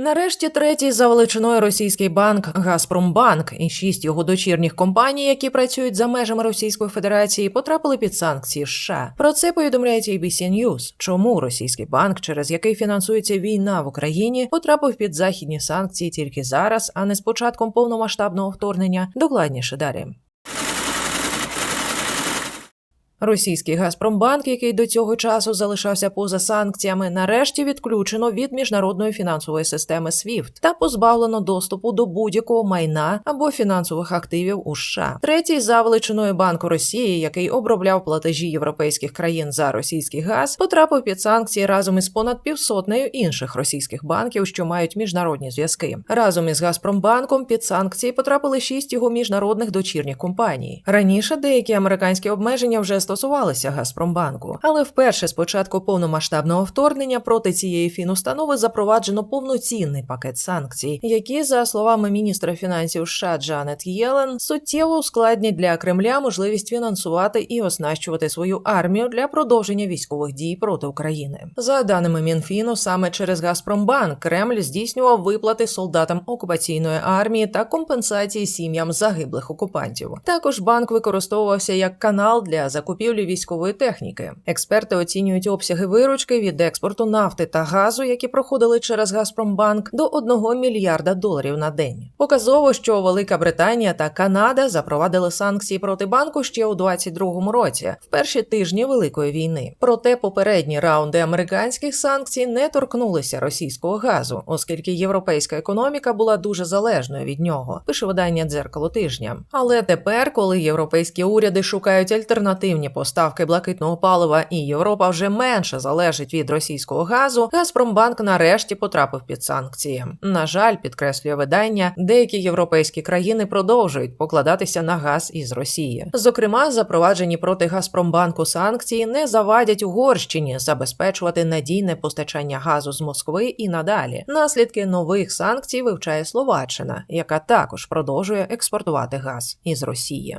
Нарешті третій за величиною російський банк Газпромбанк і шість його дочірніх компаній, які працюють за межами Російської Федерації, потрапили під санкції США. Про це повідомляється ABC News. Чому російський банк, через який фінансується війна в Україні, потрапив під західні санкції тільки зараз, а не з початком повномасштабного вторгнення. Докладніше далі. Російський Газпромбанк, який до цього часу залишався поза санкціями, нарешті відключено від міжнародної фінансової системи SWIFT та позбавлено доступу до будь-якого майна або фінансових активів у США. Третій за величиною банку Росії, який обробляв платежі європейських країн за російський газ, потрапив під санкції разом із понад півсотнею інших російських банків, що мають міжнародні зв'язки. Разом із Газпромбанком під санкції потрапили шість його міжнародних дочірніх компаній. Раніше деякі американські обмеження вже стосувалися Газпромбанку, але вперше з початку повномасштабного вторгнення проти цієї фінустанови запроваджено повноцінний пакет санкцій, які, за словами міністра фінансів США Джанет Єлен, суттєво ускладнять для Кремля можливість фінансувати і оснащувати свою армію для продовження військових дій проти України. За даними Мінфіну, саме через Газпромбанк Кремль здійснював виплати солдатам окупаційної армії та компенсації сім'ям загиблих окупантів. Також банк використовувався як канал для закупівлі військової техніки. Експерти оцінюють обсяги виручки від експорту нафти та газу, які проходили через Газпромбанк, до 1 мільярда доларів на день. Показово, що Велика Британія та Канада запровадили санкції проти банку ще у 2022 році, в перші тижні Великої війни. Проте попередні раунди американських санкцій не торкнулися російського газу, оскільки європейська економіка була дуже залежною від нього. Пише видання дзеркало тижня. Але тепер, коли європейські уряди шукають альтернативні поставки блакитного палива, і Європа вже менше залежить від російського газу, Газпромбанк нарешті потрапив під санкції. На жаль, підкреслює видання, деякі європейські країни продовжують покладатися на газ із Росії. Зокрема, запроваджені проти Газпромбанку санкції не завадять Угорщині забезпечувати надійне постачання газу з Москви і надалі. Наслідки нових санкцій вивчає Словаччина, яка також продовжує експортувати газ із Росії.